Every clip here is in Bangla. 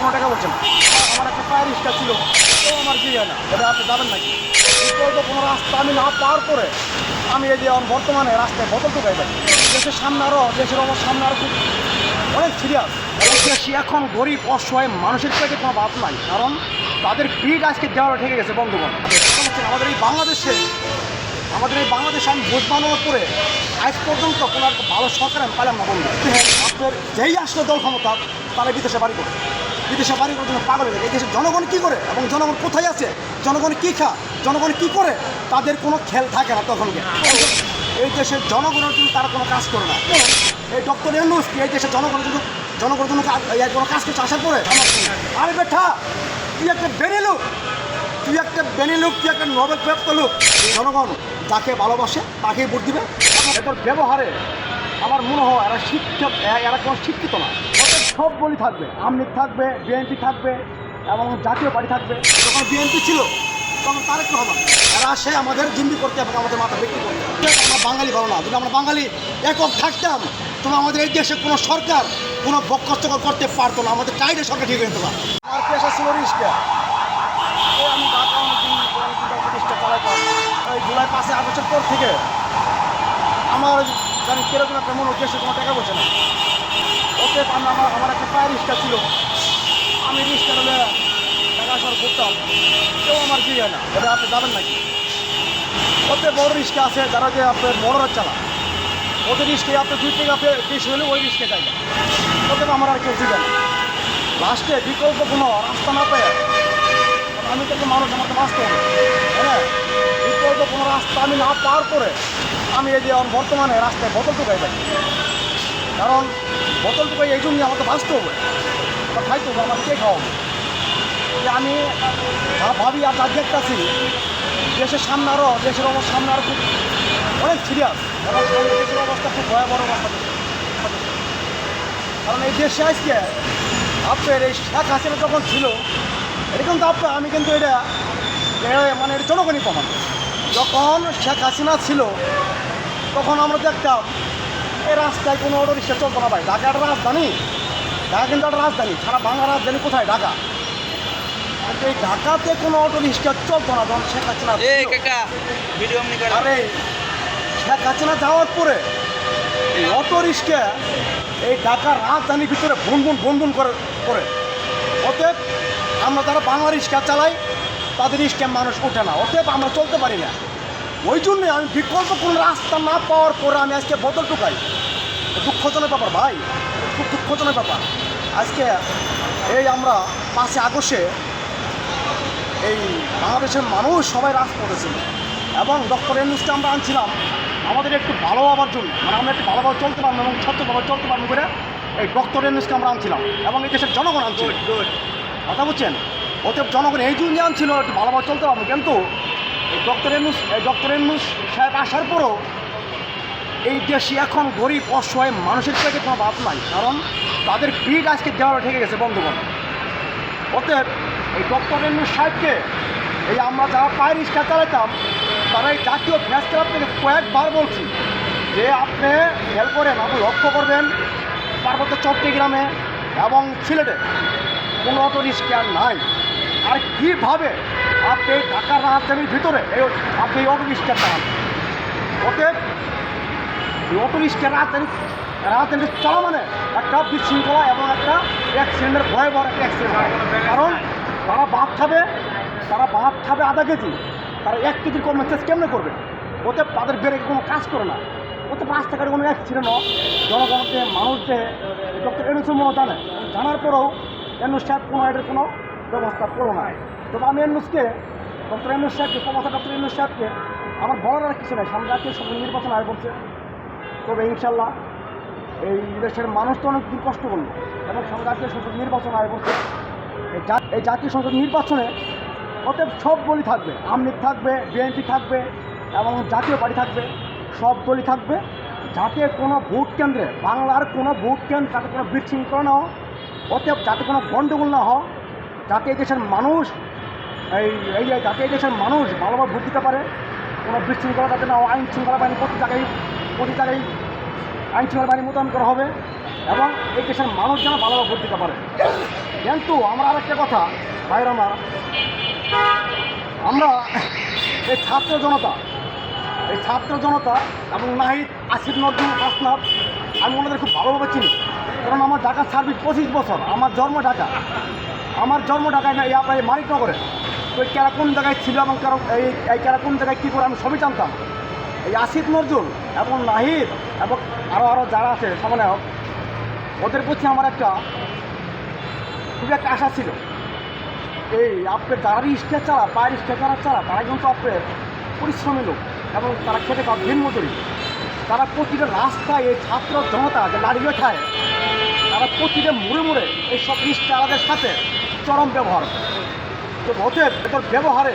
কোনো টাকা বলছে না আমার একটা পায়ের রিক্সা ছিল তো আমার হয় না এটা আপনি যাবেন নাকি? বিকল্প কোনো রাস্তা আমি না পার করে আমি এই যে বর্তমানে রাস্তায় বোতল ঢুকাই যাই দেশের সামনে আরও দেশের অবস্থা সামনে আরও খুব অনেক সিরিয়াস এবং এখন গরিব, অসহায় মানুষের থেকে কোনো বাদ নাই। কারণ তাদের পিঠ আজকে দেওয়ালে ঠেকে গেছে বন্ধুগণ। আমাদের এই বাংলাদেশে, আমাদের এই বাংলাদেশে আমি ভোট বানানোর পরে আজ পর্যন্ত কোনো একটা ভালো সরকার আমি পাইলাম না বন্ধু। আপনার যেই আসলে দল ক্ষমতা তারা বিদেশে বাড়ি করে বিদেশে বাড়ি করার জন্য পাগল হয়ে এই দেশের জনগণ কী করে এবং জনগণ কোথায় আছে? জনগণ কী খা জনগণ কী করে? তাদের কোনো খেল থাকে না তখনকে। এই দেশের জনগণের জন্য তারা কোনো কাজ করে না। এই ডক্টর কি? এই দেশের জনগণের জন্য জনগণের জন্য কোনো কাজ করছে আসার পরে আরে বেঠা তুই একটা বেড়ে লোক। তুই একটা বেনি লোক, তুই একটা নোবেল প্রাপ্ত লোক জনগণ যাকে ভালোবাসে তাকেই ভোট দিবে। এদের ব্যবহারে আমার মনে হয় এরা শিক্ষক এরা কোনো শিক্ষিত না। সব বলি থাকবে। আমলিগ থাকবে, বিএনপি থাকবে, এবং জাতীয় পার্টি থাকবে। যখন বিএনপি ছিল, তখন তার তারেক রহমান তারা আসে আমাদের জিম্বি করতে এবং আমাদের মাথা বিক্রি করতে। আমরা বাঙালি ভালো না, যদি আমরা বাঙালি একক থাকতাম তবে আমাদের এই দেশে কোনো সরকার কোনো বক্ষস্থকর করতে পারতো না। আমাদের টাইডে সরকার ঠিক যেত না। আমার পেশা ছিল রিস্কা এই আমি প্রতিষ্ঠা জুলাই পাঁচে আগস্টের পর থেকে আমার জানি কীরকম একটা মনে উদ্দেশ্যে কোনো টাকা বলছে না ওতে আমি আমার আমার একটা পায়ের রিক্সা ছিল। আমি রিক্সা হলে টাকা সর করতাম কেউ আমার কি হয় না। এটা আপনি যাবেন নাকি? ওতে বড় রিক্সা আছে, যারা যে আপনার বড়রা চালা। ওদের রিক্সকে আপনি দুই থেকে আপনি বেশি হলে ওই রিক্সকে যাই ওতে আমার আর কেউ দিবে না। লাস্টে বিকল্প কোনো রাস্তা না পেয়ে আমি তো একটা মানুষ আমাকে বাঁচতে হবে। হ্যাঁ বিকল্প কোনো রাস্তা আমি না পার করে আমি এই যে বর্তমানে রাস্তায় বোতল টুকাই যাই কারণ বোতল টুকাই এই জন্যই আমাকে বাঁচতে হবে। আমার খাইতে হবে আমার কে খাওয়াবো? যে আমি ভাবি আর তার দেখতেছি, দেশের সামনে আরও দেশের অবস্থা সামনে আরও খুব অনেক সিরিয়াস সামনে দেশের অবস্থা খুব ভয়াবহ অবস্থা। কারণ এই দেশে আজকে আপনার এই শেখ হাসিনা যখন ছিল, এটা কিন্তু আপনার আমি কিন্তু এটা মানে এটা জনগণই প্রমাণ। যখন শেখ হাসিনা ছিল, তখন আমরা দেখতাম এই রাস্তায় কোনো অটো রিক্সা চলতো না ভাই। ঢাকা একটা রাজধানী। ঢাকা কিন্তু একটা রাজধানী। সারা বাংলা রাজধানী কোথায়? ঢাকা। এই ঢাকাতে কোনো অটো রিক্সা চলতো না যখন শেখ হাসিনা এ আরে শেখ হাসিনা যাওয়ার পরে এই অটো রিক্সা এই ঢাকার রাজধানীর ভিতরে বুন বুন করে করে। অতএব আমরা যারা বাংলা রিক্সা চালাই তাদের রিক্সা মানুষ ওঠে না। অতএব আমরা চলতে পারি না। ওই জন্যে আমি বিকল্প কোনো রাস্তা না পাওয়ার পরে আমি আজকে বদল টুকাই দুঃখজনক ব্যাপার ভাই। খুব দুঃখজনক ব্যাপার। আজকে এই আমরা পাঁচে আগস্টে এই বাংলাদেশের মানুষ সবাই রাজপথে ছিল এবং ডক্টর এনুসকে আমরা আনছিলাম। আমাদের একটু ভালো হওয়ার জন্য মানে আমরা একটু ভালোভাবে চলতে পারব এবং সত্যভাবে চলতে পারব করে এই ডক্টর এনুসকে আমরা আনছিলাম এবং এই দেশের জনগণ আনছিল কথা বুঝছেন? অতএব জনগণ এই জন্য আনছিল একটু ভালোভাবে চলতে পারব। কিন্তু ডক্টর এনুস ডক্টর এনুস সাহেব আসার পরও এই দেশে এখন গরিব, অসহায় মানুষের থেকে কোনো বাদ নাই। কারণ তাদের পিঠ আজকে দেওয়ালে ঠেকে গেছে বন্ধুগণ। অতএব এই ডক্টর এনুস সাহেবকে এই আমরা যারা পায়ের রিক্সা চালাতাম তারা এই জাতীয় ফ্যাস ক্লাব থেকে কয়েকবার বলছি যে আপনি খেয়াল করেন, আপনি লক্ষ্য করবেন, পার্বত্য চট্টগ্রামে এবং সিলেটে কোনো অটো রিক্সা নাই। আর কীভাবে আপনি ঢাকার রাজধানীর ভিতরে আপনি এই অটো রিক্সা চালান অতএব এই অটো রিক্সা রাজধানী চলা মানে একটা বিশৃঙ্খলা এবং একটা অ্যাক্সিডেন্টের ভয় ভয়াবহ একটা অ্যাক্সিডেন্ট কারণ তারা ভাত খাবে, তারা ভাত খাবে আধা কেজি। তারা এক কেজির কম মেসেজ কেমনে করবে? ওতে তাদের বেড়ে কোনো কাজ করে না। ওতে রাস্তাঘাটে কোনো অ্যাক্সিডেন্ট জনগণকে, মানুষকে, ডক্টর এনুসের জানে জানার পরেও এনুস সাহেব কোনো এটার কোনো ব্যবস্থা করো না। তবে আমি এনুসকে ডক্টর এনুস সাহেবকে প্রফেসর ডক্টর এনুস সাহেবকে আমার বলার আর কিছু নাই। সামনে জাতীয় নির্বাচন আয় করছে। তবে ইনশাল্লাহ এই দেশের মানুষ তো অনেক দিন কষ্ট করল। এবং সামনে সংসদ নির্বাচন আয় করছে। এই জাতীয় সংসদ নির্বাচনে অতএব সব দলই থাকবে। আমলিগ থাকবে, বিএনপি থাকবে, এবং জাতীয় পার্টি থাকবে। সব দলই থাকবে। যাতে কোনো ভোট কেন্দ্রে, বাংলার কোনো ভোট কেন্দ্র যাতে কোনো বিশৃঙ্খলা না হয়, অতএব যাতে কোনো গণ্ডগোল না হয় যাতে দেশের মানুষ, এই এই যাতে দেশের মানুষ ভালোভাবে ভোট দিতে পারে, কোনো বিশৃঙ্খলা যাতে না আইন শৃঙ্খলা বাহিনী প্রতি জায়গায় প্রতি জায়গায় আইন শৃঙ্খলা বাহিনী মোতায়েন করা হবে এবং এই দেশের মানুষ যেন ভালোভাবে ভোট দিতে পারে। কিন্তু আমরা আরেকটা কথা, ভাইয়ের আমার, আমরা এই ছাত্র জনতা, এই ছাত্র জনতা এবং নাহিদ আসিফ নজরুল হাসনাথ আমি ওনাদের খুব ভালোভাবে চিনি। কারণ আমার ঢাকা সার্ভিস পঁচিশ বছর, আমার জন্ম ঢাকা। আমার জন্ম ঢাকায় না আপনার মানিকনগরে। তো এই কারা কোন জায়গায় ছিল এবং কারও এই এই কারা কোন জায়গায় কী করে আমি সবই জানতাম। এই আসিফ নজরুল এবং নাহিদ এবং আরও আরও যারা আছে সামনে হোক ওদের প্রতি আমার একটা খুবই একটা আশা ছিল। এই আপনার যারা রিক্সা চালা, পায়ের রিক্সা যারা চালা তারা কিন্তু আপনার পরিশ্রমী লোক এবং তারা খাওয়া দিন মজুরি। তারা প্রতিটা রাস্তায় এই ছাত্র জনতা যে দাঁড়িয়ে খায়, তারা প্রতিটা মুড়ে মুড়ে এই সব রিক্সাওয়ালাদের সাথে চরম ব্যবহার। তো অতএব এদের ব্যবহারে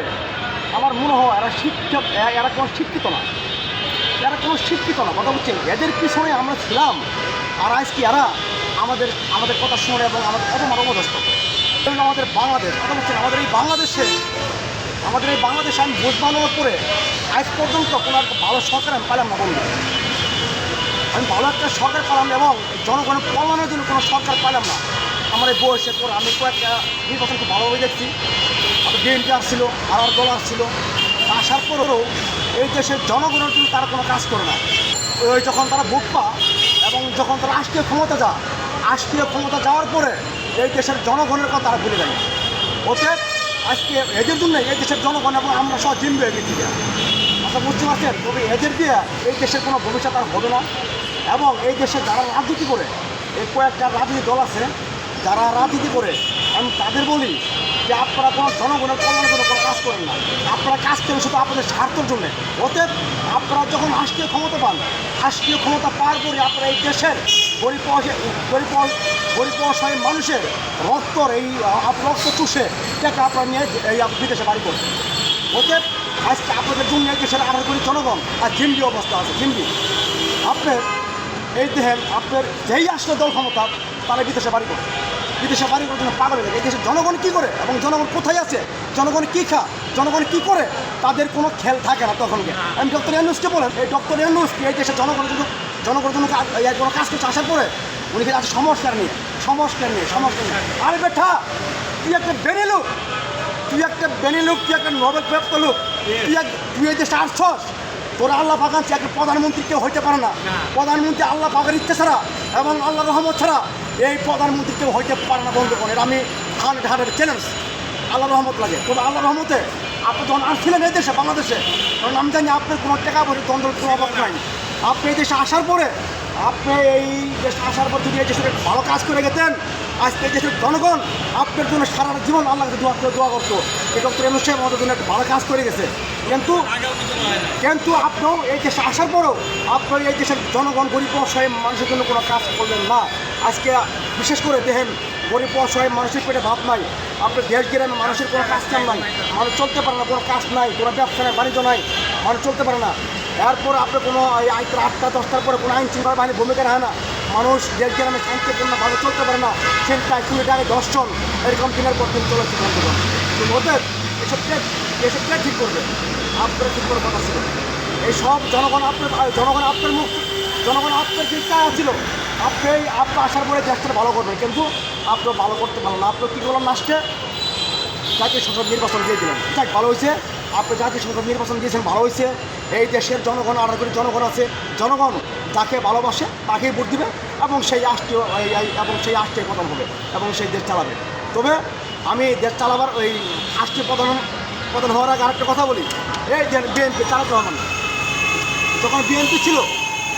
আমার মনে হয় এরা শিক্ষক এরা কোনো শিক্ষিত না। এরা কোনো শিক্ষিত না। কথা বলছেন এদের পিছনে আমরা ছিলাম আর আজকে এরা আমাদের আমাদের কথা শুনে এবং আমাদের অপমান এবং আমাদের বাংলাদেশ, কথা বলছেন আমাদের এই বাংলাদেশে, আমাদের এই বাংলাদেশে আমি ভোট বানানোর পরে আজ পর্যন্ত কোনো একটা ভালো সরকার আমি পাইলাম না, বন্ধু। আমি ভালো একটা সরকার পেলাম এবং জনগণের কল্যাণের জন্য কোনো সরকার পেলাম না। আমার এই বয়সের পর আমি কয়েকটা নির্বাচন খুব ভালোভাবে দেখছি। বিএনপি আসছিল আর দল আসছিল। আসার পরেও এই দেশের জনগণের জন্য তারা কোনো কাজ করে না। ওই যখন তারা ভোট পা এবং যখন তারা রাষ্ট্রীয় ক্ষমতা যা রাষ্ট্রীয় ক্ষমতা যাওয়ার পরে এই দেশের জনগণের কথা তারা ভুলে যায় ওতে আজকে এদের জন্য এই দেশের জনগণ এবং আমরা সব জিম্বে গেছি। আচ্ছা বুঝতে পারছেন? তবে এদের দিয়ে এই দেশের কোনো ভবিষ্যৎ আর হবে না। এবং এই দেশে যারা রাজনীতি করে, এই কয়েকটা রাজনীতি দল আছে যারা রাজনীতি করে, আমি তাদের বলি যে আপনারা কোনো জনগণের কল্যাণের জন্য কোনো কাজ করেন না। আপনারা কাজ করেন শুধু আপনাদের স্বার্থের জন্য। অতএব আপনারা যখন রাষ্ট্রীয় ক্ষমতা পান, রাষ্ট্রীয় ক্ষমতা পরে আপনারা এই দেশের গরিব গরিব গরিব অসহায় মানুষের রক্তর এই রক্ত চুষে এটাকে আপনারা নিয়ে এই বিদেশে বাড়ি করবেন। অতএব আজকে আপনাদের জন্য এই দেশের আঠারো কোটি জনগণ, আর জিম্বি অবস্থা আছে, জিম্বি। আপনার এই দেখেন আপনার যেই আসলে দল ক্ষমতা তারা বিদেশে বাড়ি করে বিদেশে বাড়ি করার জন্য পাগল হয়ে এই দেশের জনগণ কী করে? এবং জনগণ কোথায় আছে? জনগণ কী খা? জনগণ কী করে? তাদের কোনো খেল থাকে না তখনকে। আমি ডক্টর ইয়ানুসকে বলেন এই ডক্টর ইয়ানুস এই দেশের জনগণের জন্য জনগণের জন্য কাজ- কোনো কাজ করছে আসার পরে উনি কিন্তু আছে? সংস্কার নিয়ে সংস্কার নিয়ে সংস্কার নিয়ে আরে বেঠা তুই একটা বেড়ে লোক। তুই একটা বেনি লোক তুই একটা নোবেল প্রাপ্ত লোক। তুই এক তুই এই দেশে আসছস? তোরা আল্লাহ পাকান একটা প্রধানমন্ত্রী কেউ হইতে পারে না। প্রধানমন্ত্রী আল্লাহ পাকের ইচ্ছা ছাড়া এবং আল্লাহ রহমত ছাড়া এই প্রধানমন্ত্রী কেউ হইতে পারে না বন্ধু করেন আমি হান্ড্রেড হান্ড্রেড চ্যালেঞ্জ আল্লাহ রহমত লাগে। তবে আল্লাহ রহমতে আপনি যখন আসছিলেন এই দেশে, বাংলাদেশে কারণ আমি জানি আপনার কোনো টাকা পয়সা দ্বন্দ্ব কোনো অভাব নাই। আপনি এই দেশে আসার পরে আপনি এই দেশে আসার পর যদি এই দেশে ভালো কাজ করে গেতেন আজকে এই দেশের জনগণ আপনার জন্য সারা জীবন আল্লাহ দোয়া করে দোয়া করতো। এই ডক্টর এম আমাদের জন্য একটা ভালো কাজ করে গেছে। কিন্তু কিন্তু আপনিও এই দেশে আসার পরেও আপনার এই দেশের জনগণ গরিব অসহায় মানুষের জন্য কোনো কাজ করলেন না। আজকে বিশেষ করে দেখেন, গরিব অসহায় মানুষের পেটে ভাব নাই। আপনার দেশ গ্রামে মানুষের কোনো কাজ কাম নাই। মানুষ চলতে পারে না, কোনো কাজ নাই। কোনো ব্যবসা নাই, বাণিজ্য নাই। মানুষ চলতে পারে না। এরপর আপনার কোনো আইন আটটা, দশটার পরে কোনো আইন শৃঙ্খলা বাহিনী ভূমিকা রাখে না। মানুষ দেশ গ্রামে শান্তিপূর্ণভাবে চলতে পারে না। সেটাই কুড়ি টাকা দশজন। এরকম দিনের পর দিন চলেছে বন্ধুগণ। তো ওদের এসব কে এসব কে ঠিক করবে? আপনারা ঠিক করার কথা ছিল। এই সব জনগণ আপনার জনগণ আপনার মুখ জনগণ আপনার ইচ্ছা ছিল আপনি আপনি আসার পরে দেশটা ভালো করবেন। কিন্তু আপনার ভালো করতে পারলেন না। আপনার কী করলাম লাস্টে? তাকে সংসদ নির্বাচন দিয়ে দিলেন। যাক, ভালো হয়েছে। আপনি জাতীয় সংসদ নির্বাচন দিয়েছেন ভালো হয়েছে, এই দেশের জনগণ আঠারো কোটি জনগণ আছে, জনগণ যাকে ভালোবাসে তাকেই ভোট দিবে এবং সেই রাষ্ট্রীয় এবং সেই রাষ্ট্রের পতন হবে এবং সেই দেশ চালাবে। তবে আমি দেশ চালাবার ওই রাষ্ট্রীয় প্রধান প্রধান হওয়ার আগে আরেকটা কথা বলি। এই বিএনপি তারেক রহমান। যখন বিএনপি ছিল,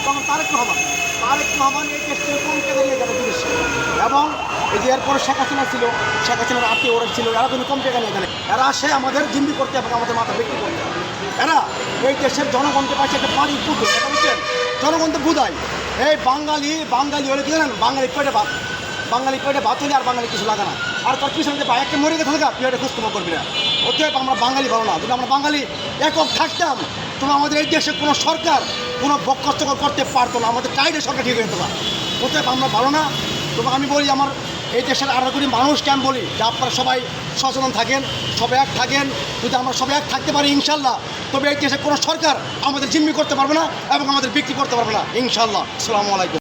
তখন তারেক রহমান তারেক রহমান এই দেশকে কোন নিয়ে গেল বিদেশে? এবং এই যে এরপরে শেখ হাসিনা ছিল, শেখ হাসিনার আত্মীয় ওরা ছিল, এরা কিন্তু কম টাকা নিয়ে গেলে এরা আসে আমাদের জিম্মি করতে এবং আমাদের মাথা বিক্রি করতে। এরা এই দেশের জনগণকে পাশে একটা পানি পুকুর এটা বুঝছেন? জনগণ তো বুঝায় এই বাঙালি বাঙালি হলে কি জানেন? বাঙালি পেটে ভাত। বাঙালি পেটে ভাত হলে আর বাঙালি কিছু লাগে না। আর তোর পিছনে যে বাইকটা মরে গেছে থাকা তুই এটা খুঁজ তোমার করবি না। অতএব আমরা বাঙালি ভালো না। যদি আমরা বাঙালি একক থাকতাম তোমার আমাদের এই দেশে কোনো সরকার কোনো বক্ষস্থকর করতে পারতো না। আমাদের টাইডে সরকার ঠিক হয়ে যেত না। অতএব আমরা ভালো না। তবে আমি বলি আমার এই দেশের আর কোটি মানুষকে আমি বলি? যে আপনারা সবাই সচেতন থাকেন, সবাই এক থাকেন, যদি আমরা সবাই এক থাকতে পারি ইনশাল্লাহ, তবে এই দেশে কোনো সরকার আমাদের জিম্মি করতে পারবে না এবং আমাদের বিক্রি করতে পারবে না, ইনশাল্লাহ। আসসালামু আলাইকুম।